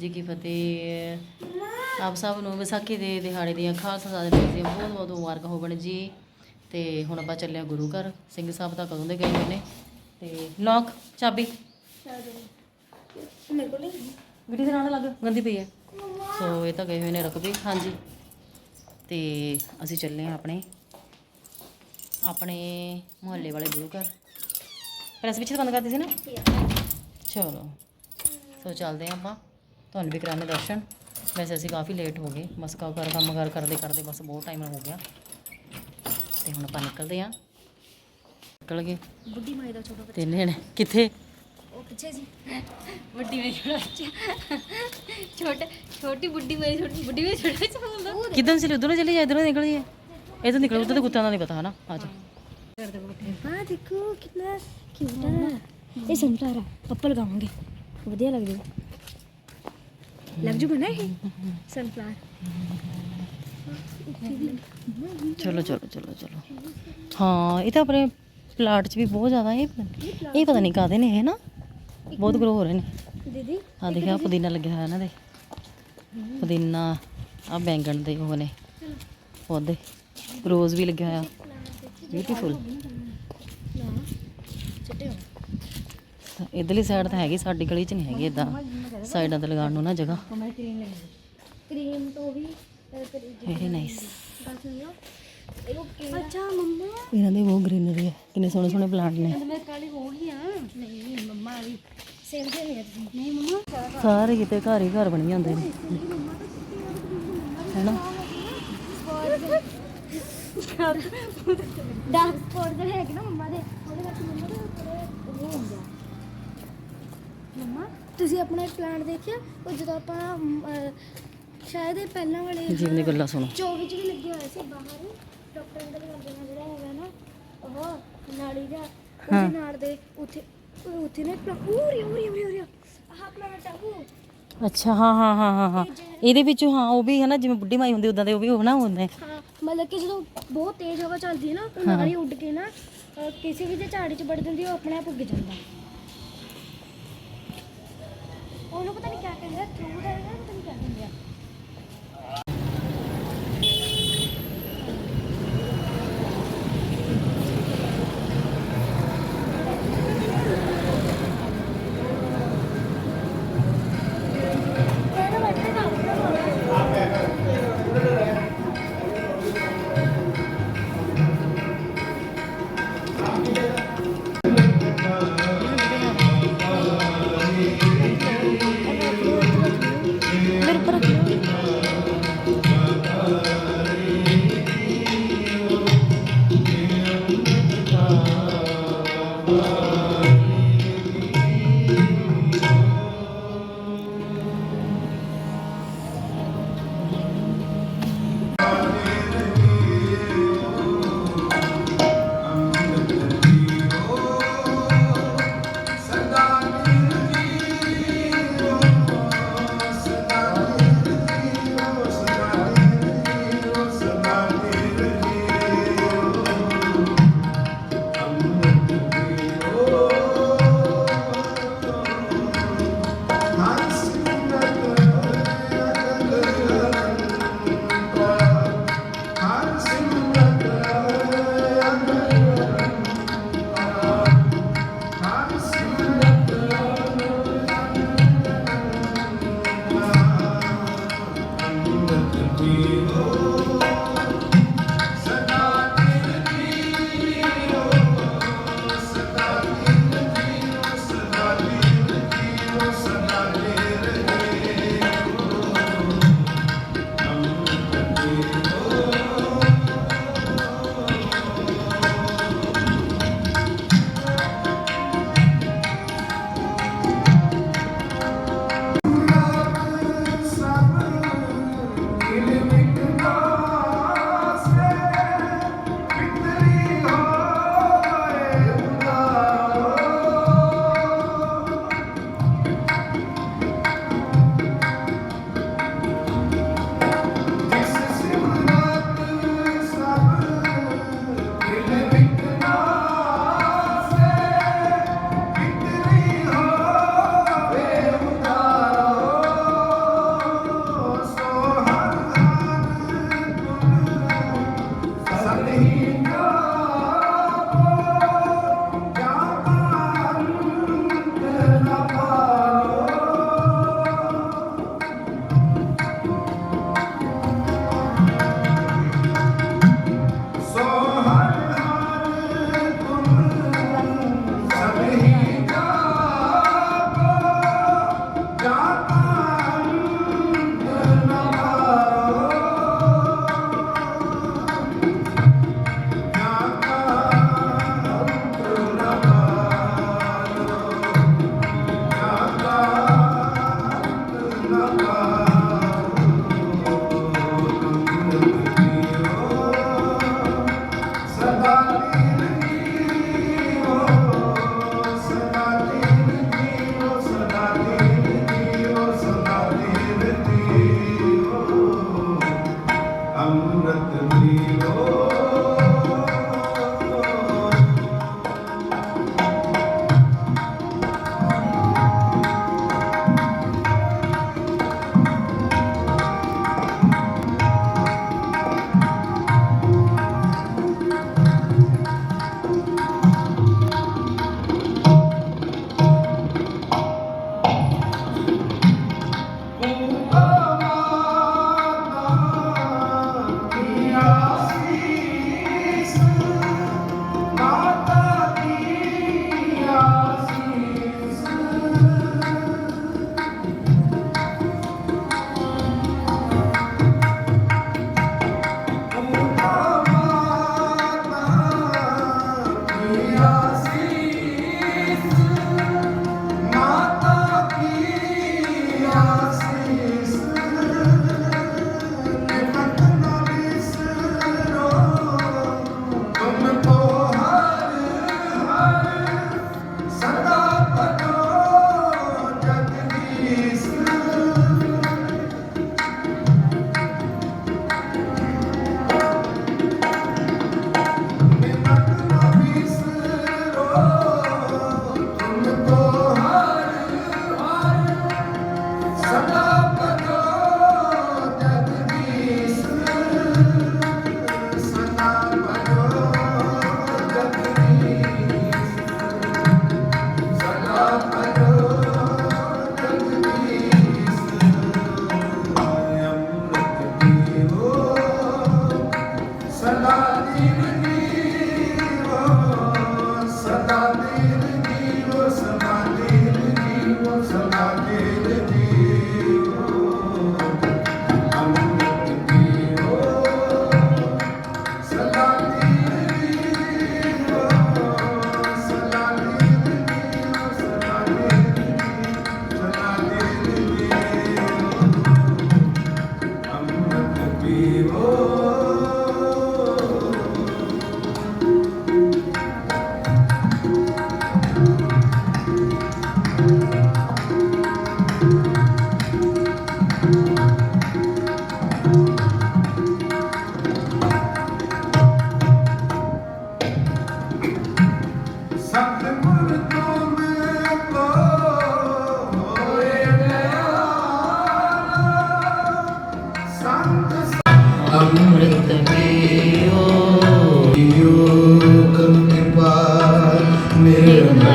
ਜੀ ਕੀ ਫਤਿਹ। ਆਪ ਸਭ ਨੂੰ ਵਿਸਾਖੀ ਦੇ ਦਿਹਾੜੇ ਦੀਆਂ ਖਾਸ ਸਾਜਰੇ ਦੀਆਂ ਬਹੁਤ ਬਹੁਤ ਮੁਬਾਰਕਾਂ ਹੋਵਣ ਜੀ। ਤੇ ਹੁਣ ਆਪਾਂ ਚੱਲੇ ਹਾਂ ਗੁਰੂ ਘਰ। ਸਿੰਘ ਸਾਹਿਬ ਤਾਂ ਕਦੋਂ ਦੇ ਗਏ ਹੋਏ ਨੇ। ਤੇ ਲੌਕ ਚਾਬੀ। ਮੇਰੇ ਕੋਲ ਗੱਡੀ ਦੇ ਨਾਲ ਲੱਗ ਗੰਦੀ ਪਈ ਹੈ। ਸੋ ਇਹ ਤਾਂ ਗਏ ਹੋਏ ਨੇ ਰਕਬੇ। ਹਾਂਜੀ। ਤੇ ਅਸੀਂ ਚੱਲੇ ਹਾਂ ਆਪਣੇ ਆਪਣੇ ਮੁਹੱਲੇ ਵਾਲੇ ਗੁਰੂ ਘਰ। ਪ੍ਰੈਸ ਵਿੱਚ ਬੰਦ ਕਰਦੀ ਸੀ ਨਾ? ਚਲੋ। ਸੋ ਚੱਲਦੇ ਆਪਾਂ। ਤੁਹਾਨੂੰ ਵੀ ਕਰਾਣੇ ਦਰਸ਼ਨ। ਵੈਸੇ ਅਸੀਂ ਕਾਫੀ ਲੇਟ ਹੋ ਗਏ। ਬਸ ਕਾ ਕਰ ਕੰਮ ਕਰ ਕਰਦੇ ਕਰਦੇ ਬਸ ਬਹੁਤ ਟਾਈਮ ਹੋ ਗਿਆ। ਤੇ ਹੁਣ ਆਪਾਂ ਨਿਕਲਦੇ ਹਾਂ। ਨਿਕਲ ਗਏ। ਬੁੱਢੀ ਮਾਈ ਦਾ ਛੋਟਾ ਤਿੰਨ ਜਣੇ ਕਿੱਥੇ? ਉਹ ਪਿੱਛੇ ਸੀ ਵੱਡੀ ਮੇਰੀ ਛੋਟਾ ਬੱਚਾ। ਛੋਟਾ ਛੋਟੀ ਬੁੱਢੀ ਮੇਰੀ ਛੋਟੀ ਬੁੱਢੀ ਮੇਰੀ ਛੋਟਾ ਬੱਚਾ ਹੁੰਦਾ। ਕਿੱਦਾਂ ਚਲੇ ਉਧਰੋਂ ਚਲੇ ਜਾ ਇਧਰੋਂ ਨਿਕਲ ਇਹ ਤਾਂ ਨਿਕਲ ਉਧਰ ਤਾਂ ਕੁੱਤਿਆਂ ਦਾ ਨਹੀਂ ਪਤਾ ਹਨਾ? ਆ ਜਾ। ਹਾਂ ਦੇਖੋ ਕਿੰਨਾ ਹੈ ਇਹ ਸੰਤਰਾ ਪੱਪਲ ਲਗਾਵਾਂਗੇ ਵਧੀਆ ਲੱਗਦਾ। ਲੱਗ ਜੂਗਾ ਨਾ ਇਹ ਸਨਫਲਾਵਰ ਚਲੋ ਚਲੋ ਚਲੋ ਚਲੋ। ਹਾਂ ਇਹ ਤਾਂ ਆਪਣੇ ਪਲਾਟ 'ਚ ਵੀ ਬਹੁਤ ਜ਼ਿਆਦਾ ਇਹ ਇਹ ਪਤਾ ਨਹੀਂ ਕਾਦੇ ਨੇ ਇਹ ਨਾ? ਬਹੁਤ ਗਰੋ ਹੋ ਰਹੇ ਨੇ। ਦੀਦੀ ਆ ਦੇਖਿਆ ਪੁਦੀਨਾ ਲੱਗਿਆ ਹੋਇਆ ਇਹਨਾਂ ਦੇ। ਪੁਦੀਨਾ ਆ ਬੈਂਗਣ ਦੇ ਉਹ ਨੇ। ਪੌਦੇ। ਰੋਜ਼ ਵੀ ਲੱਗਿਆ ਹੋਇਆ। ਬਿਊਟੀਫੁਲ ਨਾ। ਚਿੱਟੇ ਹੋ ਇਧਰਲੀ ਸਾਈਡ ਤਾਂ ਹੈਗੀ ਸਾਡੀ ਗਲੀ 'ਚ ਨਹੀਂ ਹੈਗੀ ਇਦਾਂ ਸਾਈਡਾਂ ਤੇ ਲਗਾਉਣ ਨੂੰ ਨਾ ਜਗ੍ਹਾ। ਮੈਂ ਕਰੀਮ ਤੋਂ ਵੀ ਕਰੀਮ ਵੈਰੀ ਨਾਈਸ ਗੱਲ ਸੁਣਿਓ। ਇਹ ਉਹ ਅੱਛਾ ਮੰਮਾ ਇਹਨਾਂ ਦੀ ਬਹੁਤ ਗ੍ਰੀਨਰੀ ਹੈ ਕਿੰਨੇ ਸੋਹਣੇ ਸੋਹਣੇ ਪਲਾਂਟ ਨੇ। ਮੈਂ ਕਾਲੀ ਹੋ ਗਈ ਆ। ਨਹੀਂ ਮੰਮਾ ਵਾਲੀ। ਨਹੀਂ ਸਾਰੇ ਕਿਤੇ ਘਰ ਹੀ ਘਰ ਬਣੀ ਜਾਂਦੇ ਨੇ। ਹੈਨਾ? ਡਾਰਕ ਸਪੌਟ ਜਿਹੜੇ ਹੈਗੇ ਨਾ ਮੰਮਾ ਦੇ। ਉਹਦੇ ਵਿੱਚ ਮੰਮਾ ਦੇ ਉਹ ਹੁੰਦਾ ਮੰਮਾ ਤੁਸੀਂ ਆਪਣਾ ਇੱਕ ਪਲਾਂਟ ਦੇਖਿਆ? ਉਹ ਜਦੋਂ ਆਪਾਂ ਅਮ, ਅਹ, ਸ਼ਾਇਦ ਇਹ ਪਹਿਲਾਂ ਵਾਲੇ ਜੀਵਨ ਦੀ ਗੱਲਾਂ ਸੁਣੋ। 24 ਚ ਵੀ ਲੱਗੇ ਹੋਏ ਸੀ ਬਾਹਰ ਡਾਕਟਰ ਅੰਦਰ ਕਰਦੇ ਨੇ ਜਿਹੜਾ ਹੈਗਾ ਨਾ ਉਹ ਨਾਲੀ ਦਾ ਉਹਦੇ ਨਾਲ ਦੇ ਉੱਥੇ ਉਹ ਉੱਥੇ ਨੇ ਉਰੀ ਉਰੀ ਉਰੀ ਆਹ ਪਲਾਂਟ ਆ ਉਹ ਅੱਛਾ ਹਾਂ ਹਾਂ ਹਾਂ ਹਾਂ ਹਾਂ। ਇਹਦੇ ਵਿੱਚ ਹਾਂ ਉਹ ਵੀ ਹੈ ਨਾ ਜਿਵੇਂ ਬੁੱਢੀ ਮਾਈ ਹੁੰਦੀ ਉਦਾਂ ਦੇ ਉਹ ਵੀ ਹੋਣਾ ਹੁੰਦੇ ਹਾਂ ਮਤਲਬ ਕਿ ਜਦੋਂ ਬਹੁਤ ਤੇਜ਼ ਹਵਾ ਚੱਲਦੀ ਹੈ ਨਾ ਉਹ ਨਾਲ ਹੀ ਉੱਡ ਕੇ ਨਾ ਅਹ, ਕਿਸੇ ਵੀ ਦੇ ਝਾੜੀ 'ਚ ਵੜ ਜਾਂਦੀ ਹੈ, ਉਹ ਆਪਣੇ ਆਪ ਉੱਗ ਜਾਂਦਾ। ਉਹਨੂੰ ਪਤਾ ਨਹੀਂ ਕਿਆ ਕਹਿੰਦੇ ਆ ਥਰੂ ਦਾ ਹੈਗਾ ਪਤਾ ਨਹੀਂ ਕਿਆ ਕਹਿੰਦੇ ਆ।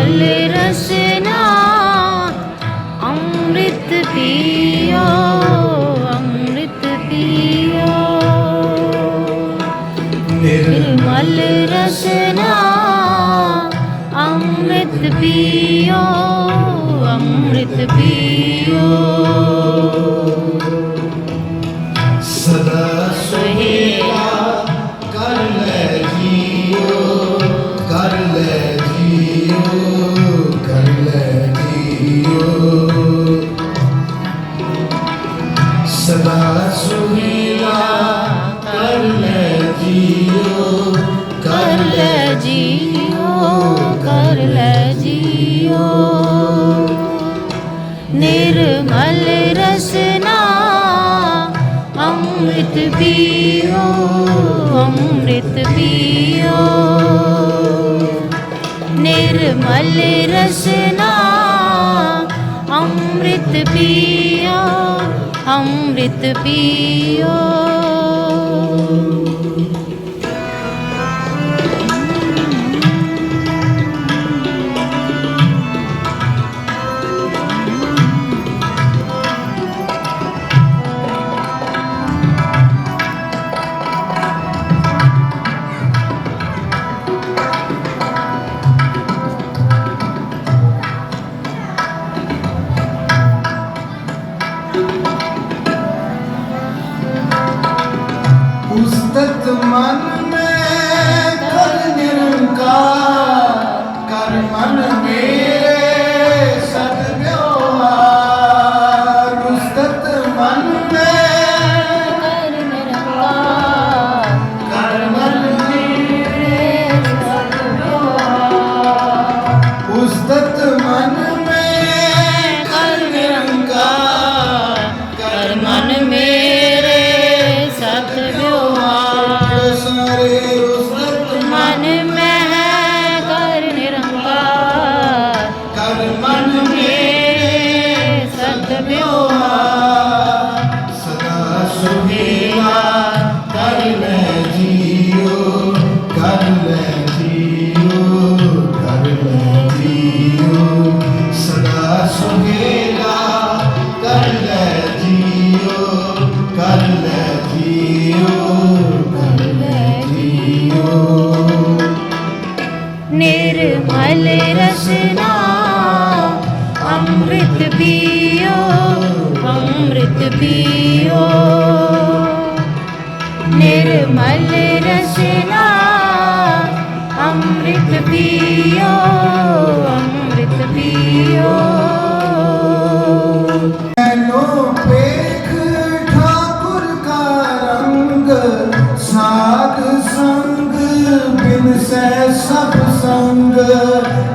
फल रसना अमृत पियो अमृत पियो निर्मल रसना अमृत पियो अमृत पियो ਸਦਾ ਸੁਹੀਲਾ ਕਰ ਲੈ ਜੀਓ ਕਰ ਲੈ ਜੀਓ ਕਰ ਲੈ ਜੀਓ ਨਿਰਮਲ ਰਸਨਾ ਅੰਮ੍ਰਿਤ ਪੀਓ ਅੰਮ੍ਰਿਤ ਪੀਓ ਨਿਰਮਲ ਰਸਨਾ ਅੰਮ੍ਰਿਤ ਪੀਓ। अमृत पियो।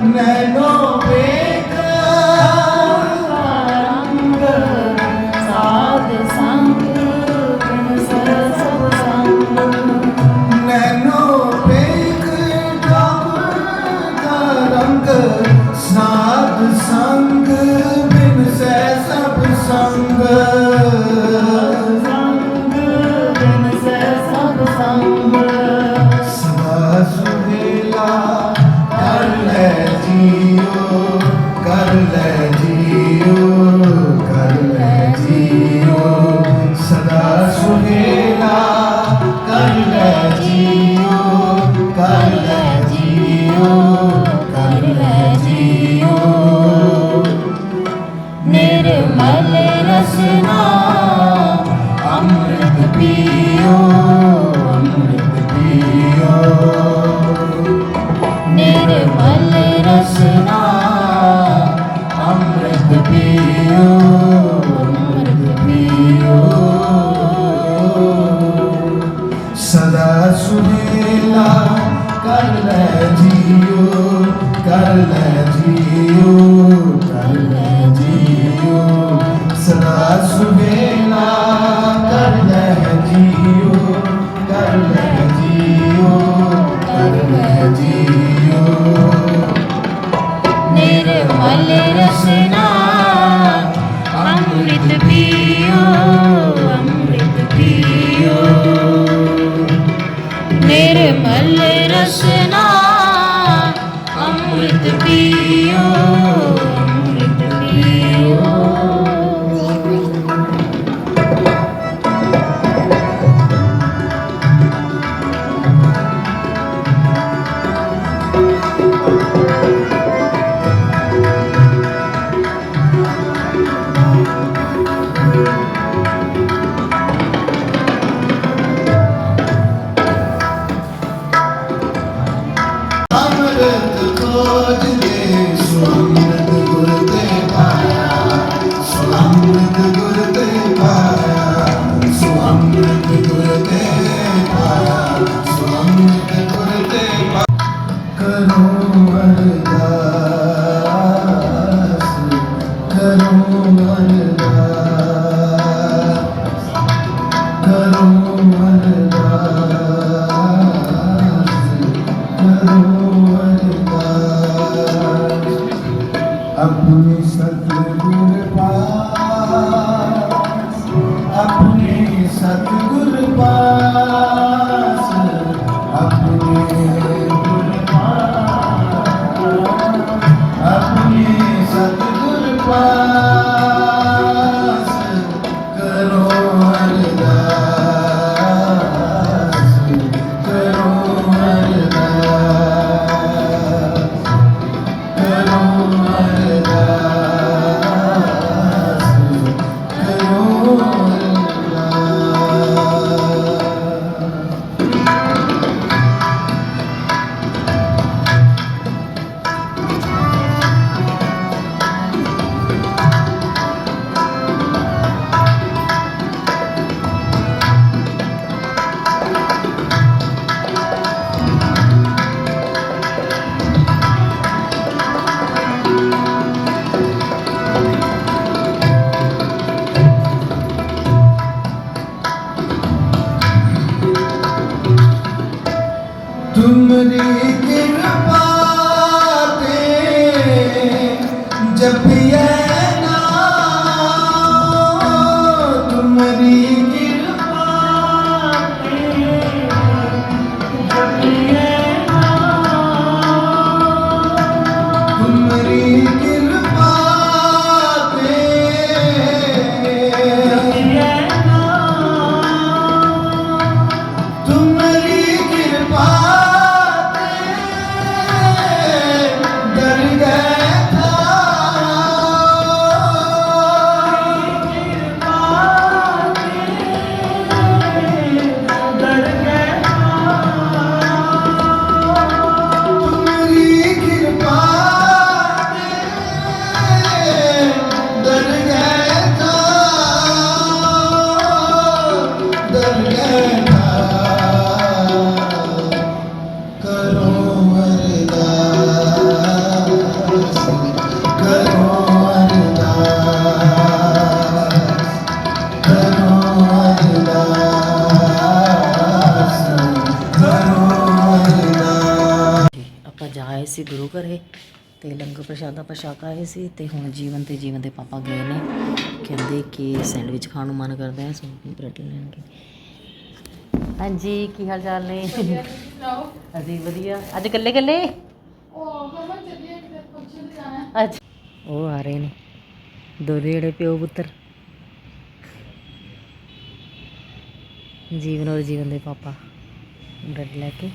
न Let you. ਸੁਹੇਲਾ ਕਰ ਲੈ ਜੀਓ ਕਰ ਲੈ ਜੀਓ ਕਰ ਲੈ ਜੀਓ। ਸਦਾ ਸੁਹੇਲਾ। America. ਲੰਗਰ ਪ੍ਰਸ਼ਾਦਾ ਆਪਾਂ ਛਕ ਆਏ ਸੀ ਤੇ ਹੁਣ ਜੀਵਨ ਤੇ ਜੀਵਨ ਦੇ ਪਾਪਾ ਗਏ ਨੇ। ਕਹਿੰਦੇ ਕਿ ਸੈਂਡਵਿਚ ਖਾਣ ਨੂੰ ਮਨ ਕਰਦਾ ਹੈ ਸੋ ਬ੍ਰੈਡ ਲੈਣਗੇ ਹਾਂਜੀ ਕੀ ਹਾਲ ਚਾਲ ਨੇ? ਅਸੀਂ ਵਧੀਆ। ਅੱਜ ਇਕੱਲੇ ਇਕੱਲੇ? ਅੱਜ ਉਹ ਆ ਰਹੇ ਨੇ ਦੋਨੇ ਜਿਹੜੇ ਪਿਓ ਪੁੱਤਰ। ਜੀਵਨ ਔਰ ਜੀਵਨ ਦੇ ਪਾਪਾ ਬ੍ਰੈਡ ਲੈ ਕੇ।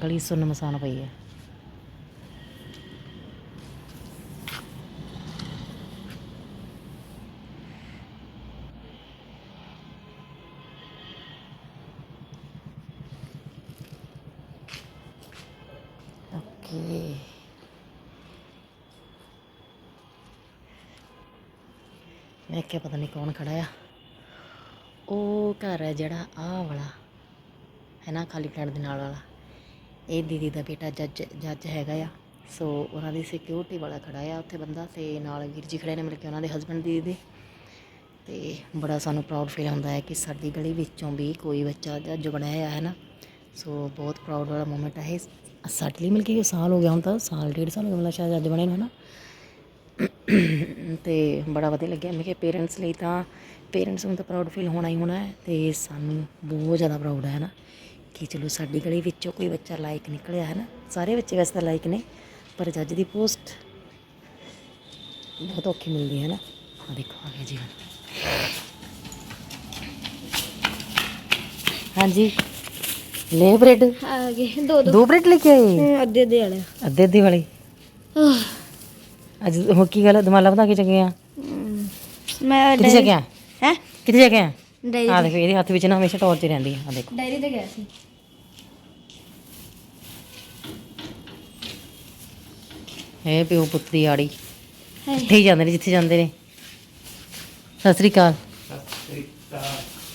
ਗਲੀ ਸੁੰਨ ਮਸਾਨ ਪਈ ਹੈ। ਓਕੇ। ਮੈਂ ਕਿਹਾ ਪਤਾ ਨਹੀਂ ਕੌਣ ਖੜਾ ਆ। ਉਹ ਘਰ ਹੈ ਜਿਹੜਾ ਆਹ ਵਾਲਾ, ਹੈ ਨਾ, ਖਾਲੀ ਪਲਾਟ ਦੇ ਨਾਲ ਵਾਲਾ। ਇਹ ਦੀਦੀ ਦਾ ਬੇਟਾ ਜੱਜ ਜੱਜ ਹੈਗਾ ਆ। ਸੋ ਉਹਨਾਂ ਦੀ ਸਿਕਿਉਰਿਟੀ ਵਾਲਾ ਖੜਾ ਆ ਉੱਥੇ ਬੰਦਾ ਤੇ ਨਾਲ ਵੀਰ ਜੀ ਖੜੇ ਨੇ ਮਿਲ ਕੇ ਉਹਨਾਂ ਦੇ ਹਸਬੰਡ ਦੀਦੀ ਦੇ ਤੇ ਬੜਾ ਸਾਨੂੰ ਪ੍ਰਾਊਡ ਫੀਲ ਹੁੰਦਾ ਹੈ ਕਿ ਸਾਡੀ ਗਲੀ ਵਿੱਚੋਂ ਵੀ ਕੋਈ ਬੱਚਾ ਜੱਜ ਬਣਿਆ ਹੈ ਨਾ। ਸੋ ਬਹੁਤ ਪ੍ਰਾਊਡ ਵਾਲਾ ਮੂਮੈਂਟ ਹੈ ਇਹ। ਸਾਡੇ ਲਈ ਮਿਲ ਕੇ ਸਾਲ ਹੋ ਗਿਆ ਹੁਣ ਤਾਂ, ਸਾਲ, ਡੇਢ ਸਾਲ ਹੋ ਗਿਆ ਮਤਲਬ ਸ਼ਾਇਦ ਜੱਜ ਬਣੇ ਨੂੰ, ਹੈ ਨਾ। ਤੇ ਬੜਾ ਵਧੀਆ ਲੱਗਿਆ। ਮੇਰੇ ਪੇਰੈਂਟਸ ਲਈ ਤਾਂ ਪੇਰੈਂਟਸ ਨੂੰ ਤਾਂ ਪ੍ਰਾਊਡ ਫੀਲ ਹੋਣਾ ਹੀ ਹੋਣਾ ਹੈ ਤੇ ਸਾਨੂੰ ਬਹੁਤ ਜ਼ਿਆਦਾ ਪ੍ਰਾਊਡ ਹੈ ਨਾ। ਕਿ ਚਲੋ ਸਾਡੀ ਗਲੀ ਵਿੱਚੋਂ ਕੋਈ ਬੱਚਾ ਲਾਇਕ ਨਿਕਲਿਆ ਹੈ ਨਾ ਸਾਰੇ ਬੱਚੇ ਵੈਸੇ ਤਾਂ ਲਾਇਕ ਨੇ ਪਰ ਜੱਜ ਦੀ ਪੋਸਟ ਬਹੁਤ ਔਖੀ ਮਿਲਦੀ ਹੈ ਨਾ। ਆ ਦੇਖੋ ਆ ਗਿਆ ਜੀਵਨ ਹਾਂਜੀ। ਲੈ ਬ੍ਰੈਡ। ਆ ਗਏ ਦੋ ਦੋ। ਬ੍ਰੈਡ ਲੈ ਕੇ ਆਏ? ਅੱਧੇ ਦੇ ਵਾਲੇ। ਅੱਧੇ ਅੱਧੇ ਵਾਲੇ। ਅੱਜ ਹੁਣ ਕੀ ਗੱਲ ਦਮਾਲਾ ਵਧਾ ਕੇ ਚੱਕੇ ਆ ਮੈਂ ਕਿੱਥੇ ਆ ਹੈ? ਕਿੱਥੇ ਆ ਡਾਇਰੀ ਆ ਦੇਖੋ ਇਹਦੇ ਹੱਥ ਵਿੱਚ ਨਾ ਹਮੇਸ਼ਾ ਟਾਰਚ ਰਹਿੰਦੀ ਆ। ਆ ਦੇਖੋ। ਡਾਇਰੀ ਤੇ ਗਿਆ ਸੀ। ਇਹ ਪਿਓ ਪੁੱਤ ਦੀ ਆੜੀ। ਇੱਥੇ ਹੀ ਜਾਂਦੇ ਨੇ ਜਿੱਥੇ ਜਾਂਦੇ ਨੇ। ਸਤਿ ਸ੍ਰੀ ਅਕਾਲ।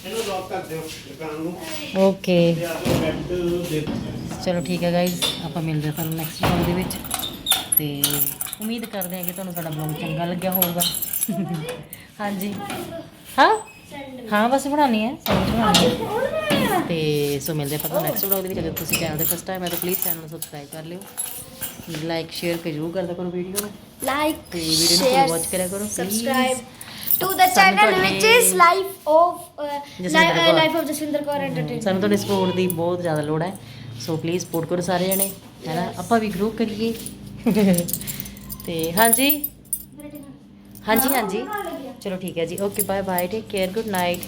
ਇਹਨੂੰ ਲੌਕ ਕਰ ਦਿਓ ਦੁਕਾਨ ਨੂੰ ਓਕੇ। ਤੇ ਆ ਜਾਓ ਬੈੱਡ ਦੇ ਚਲੋ ਠੀਕ ਹੈ ਗਾਇਜ਼ ਆਪਾਂ ਮਿਲਦੇ ਹਾਂ ਤੁਹਾਨੂੰ ਨੈਕਸਟ ਵਲੌਗ ਦੇ ਵਿੱਚ। ਤੇ ਉਮੀਦ ਕਰਦੇ ਹਾਂ ਕਿ ਤੁਹਾਨੂੰ ਸਾਡਾ ਵਲੌਗ ਚੰਗਾ ਲੱਗਿਆ ਹੋਊਗਾ। ਹਾਂਜੀ। ਹਾਂ? ਹਾਂ ਬਸ ਬਣਾਉਣੀ ਹੈ ਸੈਂਡਵਿਚ ਬਣਾਉਣੀ ਹੈ ਤੇ ਸੋ ਮਿਲਦੇ ਆਪਾਂ ਤੁਹਾਨੂੰ ਨੈਕਸਟ ਵਲੌਗ ਦੇ ਵਿੱਚ। ਅਗਰ ਤੁਸੀਂ ਚੈਨਲ ਤੇ ਫਸਟ ਟਾਈਮ ਹੈ ਤਾਂ ਪਲੀਜ਼ ਚੈਨਲ ਨੂੰ ਸਬਸਕ੍ਰਾਈਬ ਕਰ ਲਿਓ। ਲਾਈਕ ਸ਼ੇਅਰ ਜ਼ਰੂਰ ਕਰਦਾ ਕਰੋ ਵੀਡੀਓ ਨੂੰ। ਲਾਈਕ ਤੇ ਵੀਡੀਓ ਨੂੰ ਫੁੱਲ ਵਾਚ ਕਰਿਆ ਕਰੋ subscribe to the channel life of Jasvinder Kaur. Life of Jasvinder Kaur entertainment ਸਾਨੂੰ ਤੁਹਾਡੇ ਸਪੋਰਟ ਦੀ ਬਹੁਤ ਜ਼ਿਆਦਾ ਲੋੜ ਹੈ। ਸੋ ਪਲੀਜ਼ ਸਪੋਰਟ ਕਰੋ ਸਾਰੇ ਜਣੇ। ਹੈ ਨਾ? ਆਪਾਂ ਵੀ ਗਰੋ ਕਰੀਏ। ਤੇ ਹਾਂਜੀ ਹਾਂਜੀ ਹਾਂਜੀ। ਚਲੋ ਠੀਕ ਹੈ ਜੀ। Okay bye bye take care good night